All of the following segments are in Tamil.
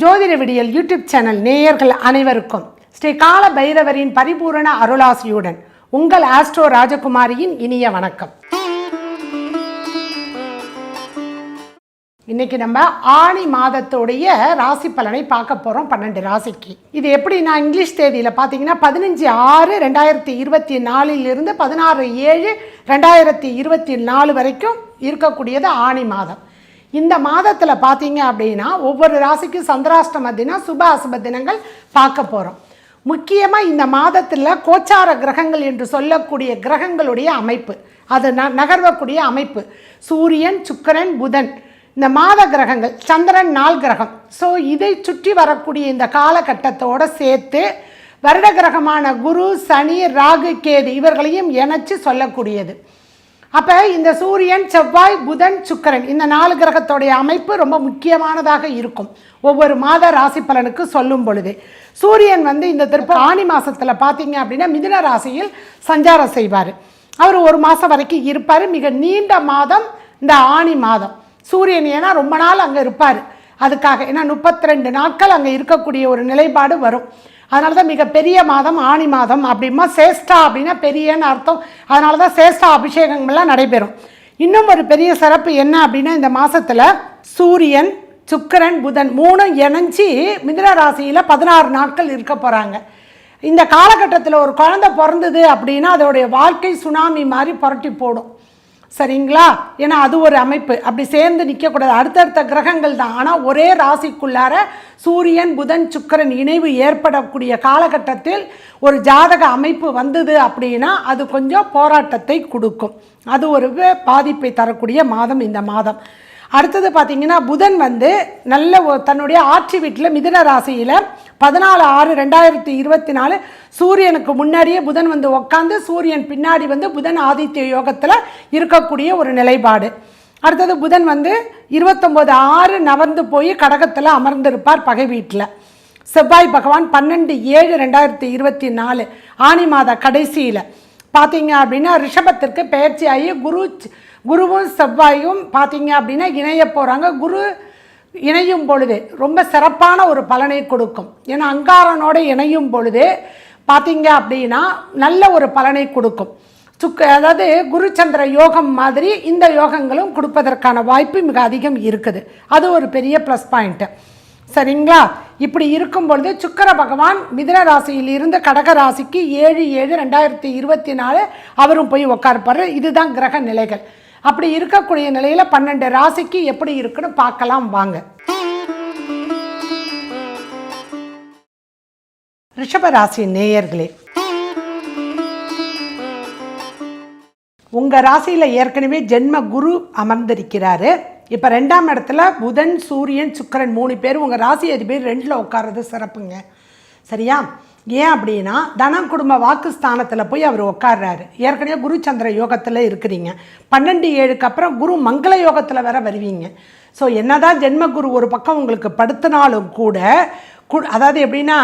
ஜோதிட விடியல் யூடியூப் சேனல் நேயர்கள் அனைவருக்கும் ஸ்ரீ கால பைரவரின் பரிபூரண அருளாசியுடன் உங்கள் ஆஸ்ட்ரோ ராஜகுமாரியின் இனிய வணக்கம். இன்னைக்கு நம்ம ஆணி மாதத்துடைய ராசி பலனை பார்க்க போகிறோம் பன்னெண்டு ராசிக்கு. இது எப்படி நான் இங்கிலீஷ் தேதியில் பார்த்தீங்கன்னா பதினஞ்சு ஆறு ரெண்டாயிரத்தி இருபத்தி நாலிலிருந்து பதினாறு ஏழு ரெண்டாயிரத்தி இருபத்தி நாலு வரைக்கும் இருக்கக்கூடியது ஆணி மாதம். இந்த மாதத்தில் பார்த்தீங்க அப்படின்னா ஒவ்வொரு ராசிக்கும் சந்திராஷ்டம தினம் சுப அசுப தினங்கள் பார்க்க போகிறோம் முக்கியமாக இந்த மாதத்தில் கோச்சார கிரகங்கள் என்று சொல்லக்கூடிய கிரகங்களுடைய அமைப்பு. அது ந நகர்வக்கூடிய அமைப்பு. சூரியன் சுக்கிரன் புதன். இந்த மாத கிரகங்கள் சந்திரன் நாள் கிரகம். ஸோ இதை சுற்றி வரக்கூடிய இந்த காலகட்டத்தோடு சேர்த்து வருட கிரகமான குரு சனி ராகு கேது இவர்களையும் இணைச்சு சொல்லக்கூடியது. அப்போ இந்த சூரியன் செவ்வாய் புதன் சுக்கரன் இந்த நாலு கிரகத்தோடைய அமைப்பு ரொம்ப முக்கியமானதாக இருக்கும். ஒவ்வொரு மாத ராசி பலனுக்கு சொல்லும் பொழுது. சூரியன் வந்து இந்த திருப்ப ஆணி மாதத்தில் பார்த்தீங்க அப்படின்னா மிதுன ராசியில் சஞ்சாரம் செய்வார். அவர் ஒரு மாதம் வரைக்கும் இருப்பார். மிக நீண்ட மாதம் இந்த ஆணி மாதம். சூரியன் ஏன்னா ரொம்ப நாள் அங்கே இருப்பார். அதுக்காக ஏன்னா முப்பத்தி ரெண்டு நாட்கள் அங்கே இருக்கக்கூடிய ஒரு நிலைப்பாடு வரும். அதனால தான் மிகப்பெரிய மாதம் ஆணி மாதம் அப்படிமா சேஷ்டா அப்படின்னா பெரியன்னு அர்த்தம். அதனால தான் சேஷ்டா அபிஷேகங்கள்லாம் நடைபெறும். இன்னும் ஒரு பெரிய சிறப்பு என்ன அப்படின்னா இந்த மாதத்தில் சூரியன் சுக்கிரன் புதன் மூணும் இணைஞ்சி மிதுன ராசியில் பதினாறு நாட்கள் இருக்க போகிறாங்க இந்த காலகட்டத்தில் ஒரு குழந்தை பிறந்தது அப்படின்னா அதோடைய வாழ்க்கை சுனாமி மாதிரி புரட்டி போடும். சரிங்களா? ஏன்னா அது ஒரு அமைப்பு. அப்படி சேர்ந்து நிற்கக்கூடாது. அடுத்தடுத்த கிரகங்கள் தான். ஆனால் ஒரே ராசிக்குள்ளார சூரியன் புதன் சுக்கிரன் இணைவு ஏற்படக்கூடிய காலகட்டத்தில் ஒரு ஜாதக அமைப்பு வந்தது அப்படின்னா அது கொஞ்சம் போராட்டத்தை கொடுக்கும். அது ஒரு பாதிப்பை தரக்கூடிய மாதம் இந்த மாதம். அடுத்தது பார்த்தீங்கன்னா புதன் வந்து நல்ல தன்னுடைய ஆட்சி வீட்டில் மிதுன ராசியில் பதினாலு ஆறு ரெண்டாயிரத்தி இருபத்தி நாலு சூரியனுக்கு முன்னாடியே புதன் வந்து உட்காந்து சூரியன் பின்னாடி வந்து புதன் ஆதித்ய யோகத்தில் இருக்கக்கூடிய ஒரு நிலைப்பாடு. அடுத்தது புதன் வந்து இருபத்தொம்போது ஆறு நவர்ந்து போய் கடகத்தில் அமர்ந்திருப்பார் பகை வீட்டில். செவ்வாய் பகவான் பன்னெண்டு ஏழு ரெண்டாயிரத்தி இருபத்தி நாலு ஆனி மாத கடைசியில். பார்த்தீங்க அப்படின்னா ரிஷபத்திற்கு பயிற்சி ஆகி குரு குருவும் செவ்வாயும் பார்த்தீங்க அப்படின்னா இணைய போகிறாங்க குரு இணையும் பொழுது ரொம்ப சிறப்பான ஒரு பலனை கொடுக்கும். ஏன்னா அங்காரனோடு இணையும் பொழுது பார்த்தீங்க அப்படின்னா நல்ல ஒரு பலனை கொடுக்கும். சுக்கு அதாவது குருச்சந்திர யோகம் மாதிரி இந்த யோகங்களும் கொடுப்பதற்கான வாய்ப்பு மிக அதிகம் இருக்குது. அது ஒரு பெரிய ப்ளஸ் பாயிண்ட்டு சரிங்களா? இப்படி இருக்கும் பொழுது சுக்கர பகவான் மிதுன ராசியில் இருந்து கடக ராசிக்கு ஏழு ஏழு ரெண்டாயிரத்தி இருபத்தி நாலு அவரும் போய் உட்கார்ப்பாரு இதுதான் கிரக நிலைகள். அப்படி இருக்கக்கூடிய நிலையில் பன்னெண்டு ராசிக்கு எப்படி இருக்குன்னு பார்க்கலாம் வாங்க. ரிஷப ராசி நேயர்களே உங்கள் ராசியில் ஏற்கனவே ஜென்ம குரு அமர்ந்திருக்கிறாரு. இப்போ ரெண்டாம் இடத்துல புதன் சூரியன் சுக்கிரன் மூணு பேர் உங்கள் ராசி அதிபர் ரெண்டில் உட்கார்றது சிறப்புங்க. சரியா? ஏன் அப்படின்னா தனம் குடும்ப வாக்குஸ்தானத்தில் போய் அவர் உட்கார்றாரு ஏற்கனவே குரு சந்திர யோகத்தில் இருக்கிறீங்க. பன்னெண்டு ஏழுக்கு அப்புறம் குரு மங்கள யோகத்தில் வேற வருவீங்க. ஸோ என்னதான் ஜென்ம குரு ஒரு பக்கம் உங்களுக்கு படுத்தினாலும் கூட கு- அதாவது எப்படின்னா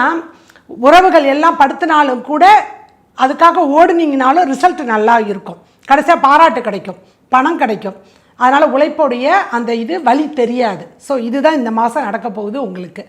உறவுகள் எல்லாம் படுத்தினாலும் கூட அதுக்காக ஓடுனீங்கனாலும் ரிசல்ட் நல்லா இருக்கும். கடைசியாக பாராட்டு கிடைக்கும் பணம் கிடைக்கும். அதனால் உழைப்போடைய அந்த இது வழி தெரியாது. ஸோ இதுதான் இந்த மாதம் நடக்க போகுது உங்களுக்கு.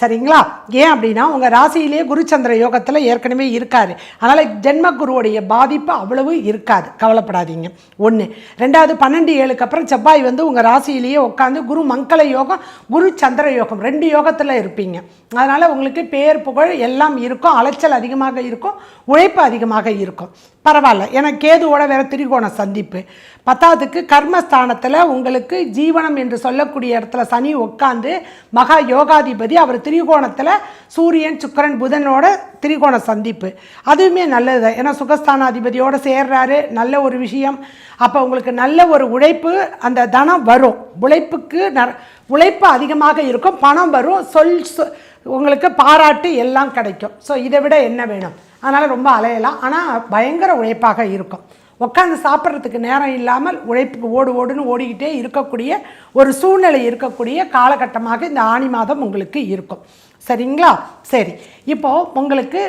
சரிங்களா? ஏன் அப்படின்னா உங்கள் ராசியிலேயே குருச்சந்திர யோகத்தில் ஏற்கனவே இருக்கார். அதனால் ஜென்ம குருவுடைய பாதிப்பு அவ்வளவு இருக்காது. கவலைப்படாதீங்க. ஒன்று ரெண்டாவது பன்னெண்டு ஏழுக்கு அப்புறம் செவ்வாய் வந்து உங்கள் ராசியிலேயே உட்காந்து குரு மங்கள யோகம் குரு சந்திர யோகம் ரெண்டு யோகத்தில் இருப்பீங்க. அதனால் உங்களுக்கு பேர் புகழ் எல்லாம் இருக்கும். அலைச்சல் அதிகமாக இருக்கும். உழைப்பு அதிகமாக இருக்கும். பரவாயில்ல. ஏன்னா கேதுவோட வேற திரிகோண சந்திப்பு. பத்தாவதுக்கு கர்மஸ்தானத்தில் உங்களுக்கு ஜீவனம் என்று சொல்லக்கூடிய இடத்துல சனி உட்காந்து மகா யோகாதிபதி அவர் திரிகோணத்தில் சூரியன் சுக்கிரன் புதனோட திரிகோண சந்திப்பு. அதுவுமே நல்லது தான் ஏன்னா சுகஸ்தானாதிபதியோடு சேர்றாரு. நல்ல ஒரு விஷயம். அப்போ உங்களுக்கு நல்ல ஒரு உழைப்பு அந்த தனம் வரும். உழைப்புக்கு ந உழைப்பு அதிகமாக இருக்கும். பணம் வரும். சொல் சொ- உங்களுக்கு பாராட்டு எல்லாம் கிடைக்கும். ஸோ இதை விட என்ன வேணும்? அதனால் ரொம்ப அலையலாம். ஆனால் பயங்கர உழைப்பாக இருக்கும். உட்காந்து சாப்பிட்றதுக்கு நேரம் இல்லாமல் உழைப்புக்கு ஓடு ஓடுன்னு ஓடிக்கிட்டே இருக்கக்கூடிய ஒரு சூழ்நிலை இருக்கக்கூடிய காலகட்டமாக இந்த ஆணி மாதம் உங்களுக்கு இருக்கும். சரிங்களா? சரி. இப்போது உங்களுக்கு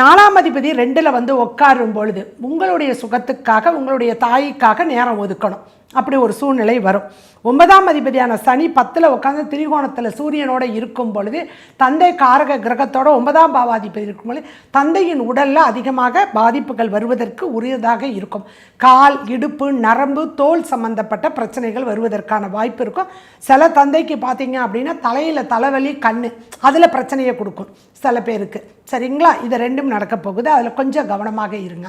நாலாம் அதிபதி ரெண்டில் வந்து உட்காரும் பொழுது உங்களுடைய சுகத்துக்காக உங்களுடைய தாய்க்காக நேரம் ஒதுக்கணும். அப்படி ஒரு சூழ்நிலை வரும். ஒன்பதாம் அதிபதியான சனி பத்தில் உட்காந்து திரிகோணத்தில் சூரியனோட இருக்கும் பொழுது தந்தை காரக கிரகத்தோட ஒன்பதாம் பாவாதிபதி இருக்கும் பொழுது தந்தையின் உடலில் அதிகமாக பாதிப்புகள் வருவதற்கு உரியதாக இருக்கும். கால் இடுப்பு நரம்பு தோல் சம்பந்தப்பட்ட பிரச்சனைகள் வருவதற்கான வாய்ப்பு இருக்கும். சில தந்தைக்கு பார்த்தீங்க அப்படின்னா தலையில் தலைவலி கண் அதில் பிரச்சனையை கொடுக்கும் சில பேருக்கு. சரிங்களா? இது ரெண்டும் நடக்க போகுது. அதில் கொஞ்சம் கவனமாக இருங்க.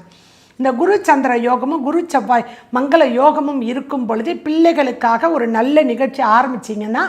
இந்த குரு சந்திர யோகமும் குரு செவ்வாய் மங்கள யோகமும் இருக்கும் பொழுது பிள்ளைகளுக்காக ஒரு நல்ல நிகழ்ச்சி ஆரம்பிச்சிங்கன்னா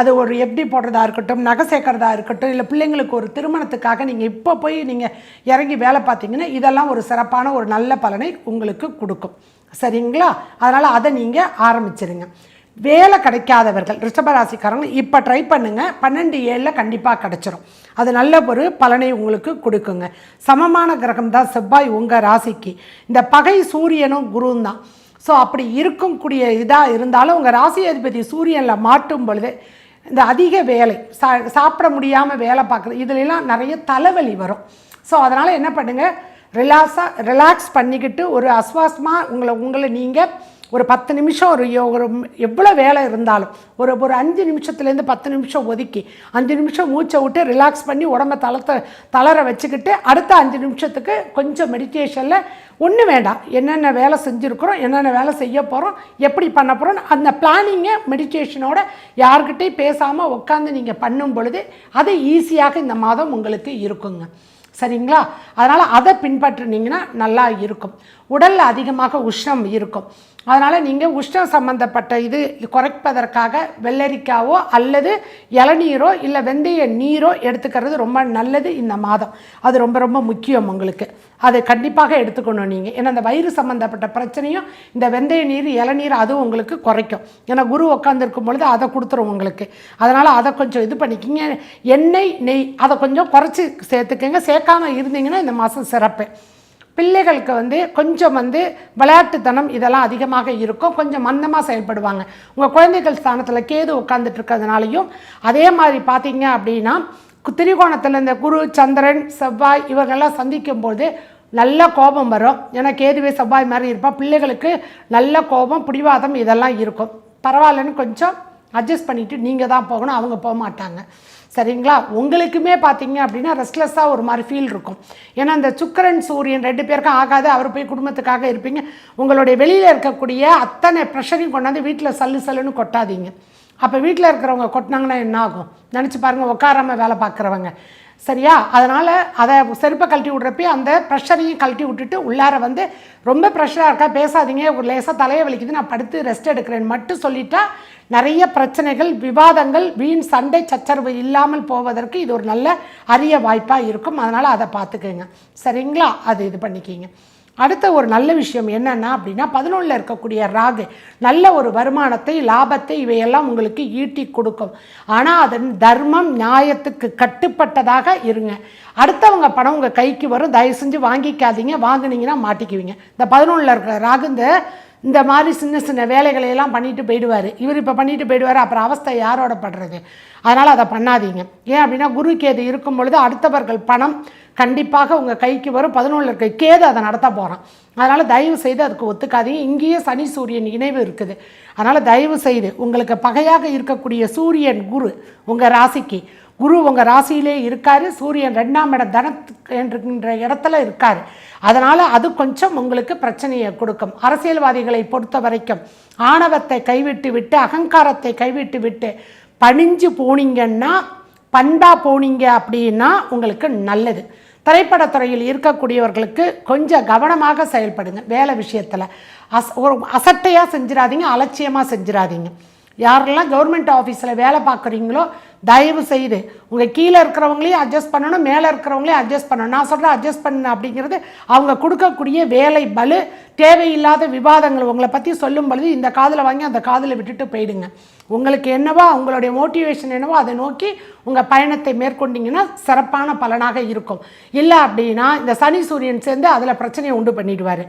அது ஒரு எப்படி போடுறதா இருக்கட்டும் நகை சேர்க்கறதா இருக்கட்டும் இல்லை பிள்ளைங்களுக்கு ஒரு திருமணத்துக்காக நீங்கள் இப்போ போய் நீங்கள் இறங்கி வேலை பார்த்தீங்கன்னா இதெல்லாம் ஒரு சிறப்பான ஒரு நல்ல பலனை உங்களுக்கு கொடுக்கும். சரிங்களா? அதனால் அதை நீங்கள் ஆரம்பிச்சிருங்க. வேலை கிடைக்காதவர்கள் ரிஷபராசிக்காரங்க இப்போ ட்ரை பண்ணுங்கள் பன்னெண்டு ஏழில் கண்டிப்பாக கிடச்சிரும். அது நல்ல ஒரு பலனை உங்களுக்கு கொடுக்குங்க. சமமான கிரகம் தான் செவ்வாய் உங்கள் ராசிக்கு. இந்த பகை சூரியனும் குருவும் தான். ஸோ அப்படி இருக்கக்கூடிய இதாக இருந்தாலும் உங்கள் ராசி அதிபதி சூரியனில் மாட்டும் பொழுது இந்த அதிக வேலை சா சாப்பிட முடியாமல் வேலை பார்க்குறது இதுலலாம் நிறைய தலைவலி வரும். ஸோ அதனால் என்ன பண்ணுங்கள் ரிலாக்ஸாக ரிலாக்ஸ் பண்ணிக்கிட்டு ஒரு அஸ்வாசமாக உங்களை உங்களை நீங்கள் ஒரு பத்து நிமிஷம் ஒரு ஒரு எவ்வளோ வேலை இருந்தாலும் ஒரு ஒரு அஞ்சு நிமிஷத்துலேருந்து பத்து நிமிஷம் ஒதுக்கி அஞ்சு நிமிஷம் மூச்சை விட்டு ரிலாக்ஸ் பண்ணி உடம்ப தளத்தை தளர வச்சுக்கிட்டு அடுத்த அஞ்சு நிமிஷத்துக்கு கொஞ்சம் மெடிடேஷனில் ஒன்றும் வேண்டாம். என்னென்ன வேலை செஞ்சுருக்குறோம் என்னென்ன வேலை செய்ய போகிறோம் எப்படி பண்ண போகிறோம் அந்த பிளானிங்கை மெடிடேஷனோட யார்கிட்டையும் பேசாமல் உட்காந்து நீங்கள் பண்ணும் பொழுது அது ஈஸியாக இந்த மாதம் உங்களுக்கு இருக்குங்க. சரிங்களா? அதனால் அதை பின்பற்றினீங்கன்னா நல்லா இருக்கும். உடலில் அதிகமாக உஷ்ணம் இருக்கும். அதனால் நீங்கள் உஷ்ணம் சம்மந்தப்பட்ட இது குறைப்பதற்காக வெள்ளரிக்காவோ அல்லது இளநீரோ இல்லை வெந்தய நீரோ எடுத்துக்கிறது ரொம்ப நல்லது இந்த மாதம். அது ரொம்ப ரொம்ப முக்கியம் உங்களுக்கு. அதை கண்டிப்பாக எடுத்துக்கணும் நீங்கள் ஏன்னா அந்த வயிறு சம்மந்தப்பட்ட பிரச்சனையும் இந்த வெந்தய நீர் இளநீர் அதுவும் உங்களுக்கு குறைக்கும். ஏன்னா குரு உட்காந்துருக்கும் பொழுது அதை கொடுத்துரும் உங்களுக்கு. அதனால் அதை கொஞ்சம் இது பண்ணிக்கிங்க. எண்ணெய் நெய் அதை கொஞ்சம் குறைச்சி சேர்த்துக்கங்க. சேர்க்காம இருந்தீங்கன்னா இந்த மாதம் சிறப்பு. பிள்ளைகளுக்கு வந்து கொஞ்சம் வந்து விளையாட்டுத்தனம் இதெல்லாம் அதிகமாக இருக்கும். கொஞ்சம் மந்தமாக செயல்படுவாங்க. உங்கள் குழந்தைகள் ஸ்தானத்தில் கேது உட்காந்துட்டு இருக்கிறதுனாலையும் அதே மாதிரி பார்த்தீங்க அப்படின்னா திரிகோணத்தில் இந்த குரு சந்திரன் செவ்வாய் இவர்கள்லாம் சந்திக்கும்போது நல்ல கோபம் வரும். ஏன்னா கேதுவே செவ்வாய் மாதிரி இருப்பான் பிள்ளைகளுக்கு நல்ல கோபம் பிடிவாதம் இதெல்லாம் இருக்கும். பரவாயில்லன்னு கொஞ்சம் அட்ஜஸ்ட் பண்ணிவிட்டு நீங்கள் தான் போகணும். அவங்க போக மாட்டாங்க. சரிங்களா? உங்களுக்குமே பார்த்தீங்க அப்படின்னா ரெஸ்ட்லெஸ்ஸாக ஒரு மாதிரி ஃபீல் இருக்கும். ஏன்னா இந்த சுக்கிரன் சூரியன் ரெண்டு பேருக்கும் ஆகாது அவர் போய் குடும்பத்துக்காக இருப்பீங்க. உங்களுடைய வெளியில் இருக்கக்கூடிய அத்தனை ப்ரெஷரையும் கொண்டாந்து வீட்டில் சல்லு சல்லுன்னு கொட்டாதீங்க. அப்போ வீட்டில் இருக்கிறவங்க கொட்டினாங்கன்னா என்ன ஆகும்? நினச்சி பாருங்கள் உட்காராம வேலை பார்க்குறவங்க சரியா? அதனால் அதை செருப்பை கழட்டி விட்றப்பே அந்த ப்ரெஷரையும் கழட்டி விட்டுட்டு உள்ளார வந்து ரொம்ப ப்ரெஷராக இருக்கா? பேசாதீங்க. ஒரு லேசாக தலையை வலிக்குது நான் படுத்து ரெஸ்ட் எடுக்கிறேன்னு மட்டும் சொல்லிட்டா நிறைய பிரச்சனைகள் விவாதங்கள் வீண் சண்டை சச்சரவு இல்லாமல் போவதற்கு இது ஒரு நல்ல அரிய வாய்ப்பாக இருக்கும். அதனால் அதை பார்த்துக்கோங்க. சரிங்களா? அது இது பண்ணிக்கிங்க. அடுத்த ஒரு நல்ல விஷயம் என்னென்னா அப்படின்னா பதினொன்றில் இருக்கக்கூடிய ராகு நல்ல ஒரு வருமானத்தை லாபத்தை இவையெல்லாம் உங்களுக்கு ஈட்டி கொடுக்கும். ஆனால் அதன் தர்மம் நியாயத்துக்கு கட்டுப்பட்டதாக இருங்க. அடுத்தவங்க பணம் உங்கள் கைக்கு வரும். தயவு செஞ்சு வாங்கிக்காதீங்க. வாங்கினீங்கன்னா மாட்டிக்குவீங்க. இந்த பதினொன்றில் இருக்கிற ராகு இந்த இந்த மாதிரி சின்ன சின்ன வேலைகளை எல்லாம் பண்ணிட்டு போயிடுவார். இவர் இப்போ பண்ணிட்டு போயிடுவார் அப்புறம் அவஸ்தை யாரோட படுறது? அதனால் அதை பண்ணாதீங்க. ஏன் அப்படின்னா குரு கேது இருக்கும் பொழுது அடுத்தவர்கள் பணம் கண்டிப்பாக உங்கள் கைக்கு வரும். பதினொன்று இருக்க கேது அதை நடத்த போகிறான் அதனால் தயவு செய்து அதுக்கு ஒத்துக்காதீங்க. இங்கேயே சனி சூரியன் இணைவு இருக்குது. அதனால் தயவு செய்து உங்களுக்கு பகையாக இருக்கக்கூடிய சூரியன் குரு உங்கள் ராசிக்கு குரு உங்கள் ராசியிலே இருக்கார் சூரியன் ரெண்டாம் இடம் தனத்துக்கு என்கின்ற இடத்துல இருக்கார். அதனால் அது கொஞ்சம் உங்களுக்கு பிரச்சனையை கொடுக்கும். அரசியல்வாதிகளை பொறுத்த வரைக்கும் ஆணவத்தை கைவிட்டு விட்டு அகங்காரத்தை கைவிட்டு விட்டு பணிஞ்சு போனீங்கன்னா பண்பாக போனீங்க அப்படின்னா உங்களுக்கு நல்லது. திரைப்படத்துறையில் இருக்கக்கூடியவர்களுக்கு கொஞ்சம் கவனமாக செயல்படுங்க வேலை விஷயத்தில். அஸ் ஒரு அசட்டையாக செஞ்சிடாதீங்க அலட்சியமாக செஞ்சிடாதீங்க. யாரெல்லாம் கவர்மெண்ட் ஆஃபீஸில் வேலை பார்க்குறீங்களோ தயவு செய்து உங்கள் கீழே இருக்கிறவங்களையும் அட்ஜஸ்ட் பண்ணணும் மேலே இருக்கிறவங்களையும் அட்ஜஸ்ட் பண்ணணும். நான் சொல்கிறேன் அட்ஜஸ்ட் பண்ண அப்படிங்கிறது அவங்க கொடுக்கக்கூடிய வேலை பலு தேவையில்லாத விவாதங்கள். உங்களை பற்றி சொல்லும் பொழுது இந்த காதில் வாங்கி அந்த காதில் விட்டுட்டு போயிடுங்க. உங்களுக்கு என்னவோ உங்களுடைய மோட்டிவேஷன் என்னவோ அதை நோக்கி உங்கள் பயணத்தை மேற்கொண்டீங்கன்னா சிறப்பான பலனாக இருக்கும். இல்லை அப்படின்னா இந்த சனி சூரியன் சேர்ந்து அதில் பிரச்சனையை உண்டு பண்ணிடுவார்.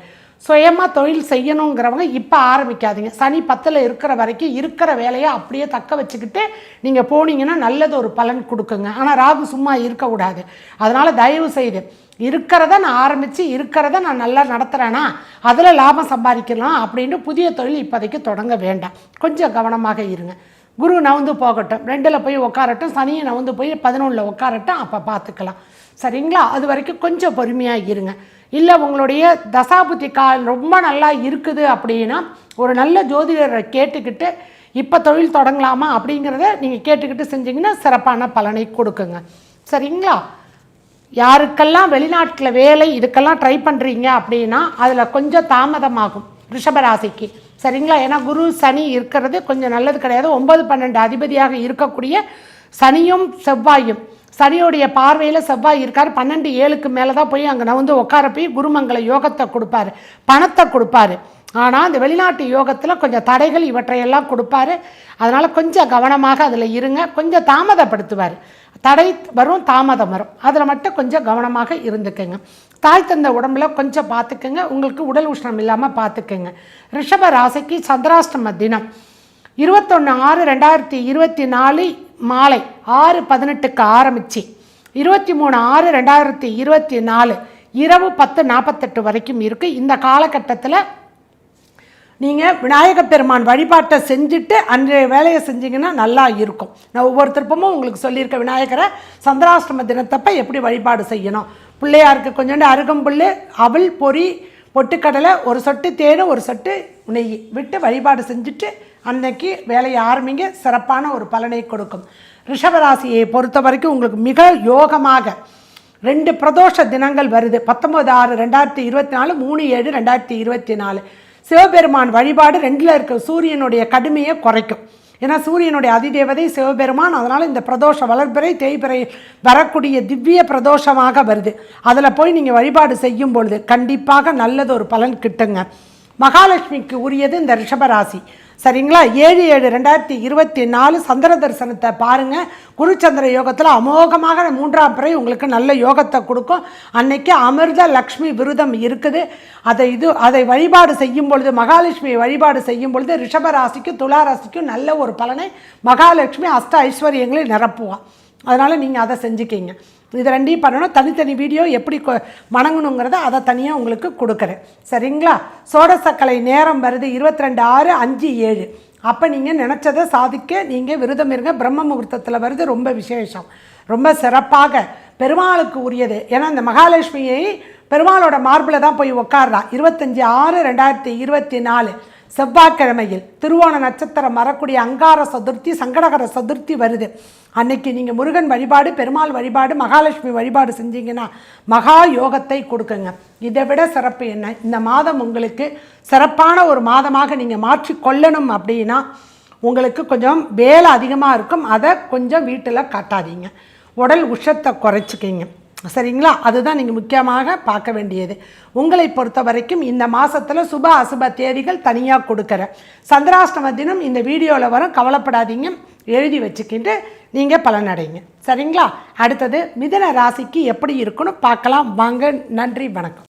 சுயமாக தொழில் செய்யணுங்கிறவங்க இப்போ ஆரம்பிக்காதீங்க. சனி பத்தில் இருக்கிற வரைக்கும் இருக்கிற வேலையை அப்படியே தக்க வச்சுக்கிட்டு நீங்கள் போனீங்கன்னா நல்லது ஒரு பலன் கொடுக்குங்க. ஆனால் ராகு சும்மா இருக்கக்கூடாது அதனால் தயவு செய்து இருக்கிறத நான் ஆரம்பித்து இருக்கிறத நான் நல்லா நடத்துகிறேன்னா அதில் லாபம் சம்பாதிக்கலாம் அப்படின்னு புதிய தொழில் இப்போதைக்கு தொடங்க வேண்டாம். கொஞ்சம் கவனமாக இருங்க. குரு நவுந்து போகட்டும். ரெண்டில் போய் உட்காரட்டும் சனியை நவுந்து போய் பதினொன்றில் உட்காரட்டும் அப்போ பார்த்துக்கலாம் சரிங்களா? அது வரைக்கும் கொஞ்சம் பொறுமையாக இருங்க. இல்லை உங்களுடைய தசாபுத்தி கால் ரொம்ப நல்லா இருக்குது அப்படின்னா ஒரு நல்ல ஜோதிடரை கேட்டுக்கிட்டு இப்போ தொழில் தொடங்கலாமா அப்படிங்கிறத நீங்கள் கேட்டுக்கிட்டு செஞ்சீங்கன்னா சிறப்பான பலனை கொடுக்குங்க. சரிங்களா? யாருக்கெல்லாம் வெளிநாட்டில் வேலை இதுக்கெல்லாம் ட்ரை பண்ணுறீங்க அப்படின்னா அதில் கொஞ்சம் தாமதமாகும் ரிஷபராசிக்கு. சரிங்களா? ஏன்னா குரு சனி இருக்கிறது கொஞ்சம் நல்லது கிடையாது. ஒன்பது பன்னெண்டு அதிபதியாக இருக்கக்கூடிய சனியும் செவ்வாயும். சனியோடைய பார்வையில் செவ்வாய் இருக்கார். பன்னெண்டு ஏழுக்கு மேலே தான் போய் அங்கே நான் வந்து உட்கார போய் குருமங்கள யோகத்தை கொடுப்பாரு. பணத்தை கொடுப்பாரு. ஆனால் அந்த வெளிநாட்டு யோகத்தில் கொஞ்சம் தடைகள் இவற்றையெல்லாம் கொடுப்பாரு. அதனால் கொஞ்சம் கவனமாக அதில் இருங்க. கொஞ்சம் தாமதப்படுத்துவார். தடை வரும் தாமதம் வரும். அதில் மட்டும் கொஞ்சம் கவனமாக இருந்துக்கங்க. தாய் தந்த உடம்புல கொஞ்சம் பார்த்துக்கங்க. உங்களுக்கு உடல் உஷ்ணம் இல்லாமல் பார்த்துக்கங்க. ரிஷப ராசிக்கு சந்திராஷ்டம தினம். இருபத்தொன்று ஆறு ரெண்டாயிரத்தி இருபத்தி நாலு மாலை ஆறு பதினெட்டுக்கு ஆரம்பித்து இருபத்தி மூணு ஆறு ரெண்டாயிரத்தி இருபத்தி நாலு இரவு பத்து நாற்பத்தெட்டு வரைக்கும் இருக்குது இந்த காலகட்டத்தில் நீங்கள் விநாயக பெருமான் வழிபாட்டை செஞ்சுட்டு அன்றைய வேலையை செஞ்சிங்கன்னா நல்லா இருக்கும். நான் ஒவ்வொரு திருப்பமும் உங்களுக்கு சொல்லியிருக்கேன் விநாயகரை சந்திராஷ்டம தினத்தப்ப எப்படி வழிபாடு செய்யணும்? பிள்ளையாருக்கு கொஞ்சோண்டு அருகம்புல் அவல் பொறி பொட்டுக்கடலை ஒரு சொட்டு தேனும் ஒரு சொட்டு நெய் விட்டு வழிபாடு செஞ்சுட்டு அன்னைக்கு வேலையை ஆரம்பிங்க. சிறப்பான ஒரு பலனை கொடுக்கும். ரிஷபராசியை பொறுத்த வரைக்கும் உங்களுக்கு மிக யோகமாக ரெண்டு பிரதோஷ தினங்கள் வருது. பத்தொம்பது ஆறு ரெண்டாயிரத்தி இருபத்தி நாலு மூணு ஏழு ரெண்டாயிரத்தி இருபத்தி நாலு. சிவபெருமான் வழிபாடு ரெண்டில் இருக்க சூரியனுடைய கடுமையை குறைக்கும். ஏன்னா சூரியனுடைய அதிதேவதை சிவபெருமான் அதனால் இந்த பிரதோஷ வளர்பிறை தேய்பிறை வரக்கூடிய திவ்ய பிரதோஷமாக வருது. அதில் போய் நீங்கள் வழிபாடு செய்யும் பொழுது கண்டிப்பாக நல்லது ஒரு பலன் கிட்டுங்க. மகாலட்சுமிக்கு உரியது இந்த ரிஷபராசி. சரிங்களா? ஏழு ஏழு ரெண்டாயிரத்தி இருபத்தி நாலு சந்திர தரிசனத்தை பாருங்கள் குருச்சந்திர யோகத்தில் அமோகமாக மூன்றாம் பிறை உங்களுக்கு நல்ல யோகத்தை கொடுக்கும். அன்னைக்கு அமிர்த லக்ஷ்மி விருதம் இருக்குது. அதை இது அதை வழிபாடு செய்யும் பொழுது மகாலட்சுமியை வழிபாடு செய்யும் பொழுது ரிஷப ராசிக்கும் ராசிக்கும் நல்ல ஒரு பலனை மகாலட்சுமி அஷ்ட ஐஸ்வர்யங்களை நிரப்புவான் அதனால் நீங்கள் அதை செஞ்சுக்கிங்க. இது ரெண்டையும் பண்ணணும். தனித்தனி வீடியோ எப்படி கொ- வணங்கணுங்கிறத அதை தனியாக உங்களுக்கு கொடுக்குறேன். சரிங்களா? சோடசக்கலை நேரம் வருது இருபத்தி ரெண்டு ஆறு அஞ்சு ஏழு. அப்போ நீங்கள் நினச்சதை சாதிக்க நீங்கள் விரதம் இருங்க. பிரம்ம முகூர்த்தத்தில் வருது ரொம்ப விசேஷம். ரொம்ப சிறப்பாக. பெருமாளுக்கு உரியது. ஏன்னா இந்த மகாலட்சுமியை பெருமாளோட மார்பில் தான் போய் உட்கார்றா இருபத்தஞ்சி ஆறு ரெண்டாயிரத்தி இருபத்தி நாலு. செவ்வாய்க்கிழமையில் திருவோண நட்சத்திரம் வரக்கூடிய அங்கார சதுர்த்தி சங்கடகர சதுர்த்தி வருது. அன்னைக்கு நீங்கள் முருகன் வழிபாடு பெருமாள் வழிபாடு மகாலட்சுமி வழிபாடு செஞ்சீங்கன்னா மகா யோகத்தை கொடுக்குங்க. இதை விட சிறப்பு என்ன? இந்த மாதம் உங்களுக்கு சிறப்பான ஒரு மாதமாக நீங்கள் மாற்றி கொள்ளணும் அப்படின்னா உங்களுக்கு கொஞ்சம் வேலை அதிகமாக இருக்கும். அதை கொஞ்சம் வீட்டில் காட்டாதீங்க. உடல் உஷத்தை குறைச்சிக்கிங்க. சரிங்களா? அதுதான் நீங்கள் முக்கியமாக பார்க்க வேண்டியது. உங்களை பொறுத்த வரைக்கும் இந்த மாதத்தில் சுப அசுப தேதிகள் தனியாக கொடுக்குறேன். சந்திராஷ்டம தினம் இந்த வீடியோவில் வரும். கவலைப்படாதீங்க. எழுதி வச்சுக்கிட்டு நீங்கள் பலனடைங்க. சரிங்களா? அடுத்தது மிதன ராசிக்கு எப்படி இருக்குன்னு பார்க்கலாம். வாங்க நன்றி வணக்கம்.